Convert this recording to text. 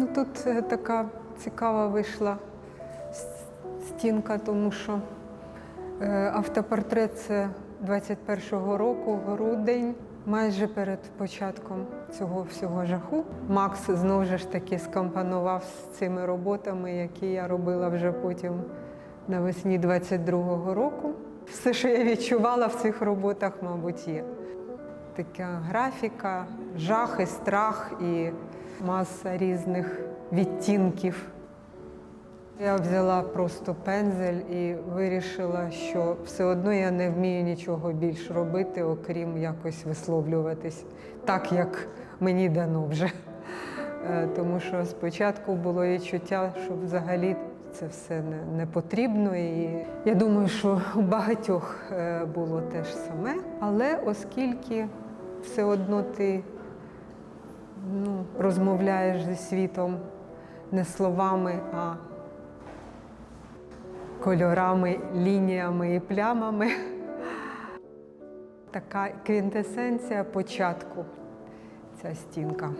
Ну тут е, така цікава вийшла стінка, тому що е, автопортрет це 21-го року, грудень, майже перед початком цього всього жаху. Макс знову ж таки скомпонував з цими роботами, які я робила вже потім навесні 22-го року. Все, що я відчувала в цих роботах, мабуть, є. Така графіка, жах і страх і маса різних відтінків. Я взяла просто пензель і вирішила, що все одно я не вмію нічого більш робити, окрім якось висловлюватись так, як мені дано вже. Е, Тому що спочатку було відчуття, що взагалі це все не, не потрібно. І я думаю, що у багатьох е, було те ж саме. Але оскільки все одно ти розмовляєш зі світом не словами, а кольорами, лініями і плямами. Така квінтесенція початку ця стінка.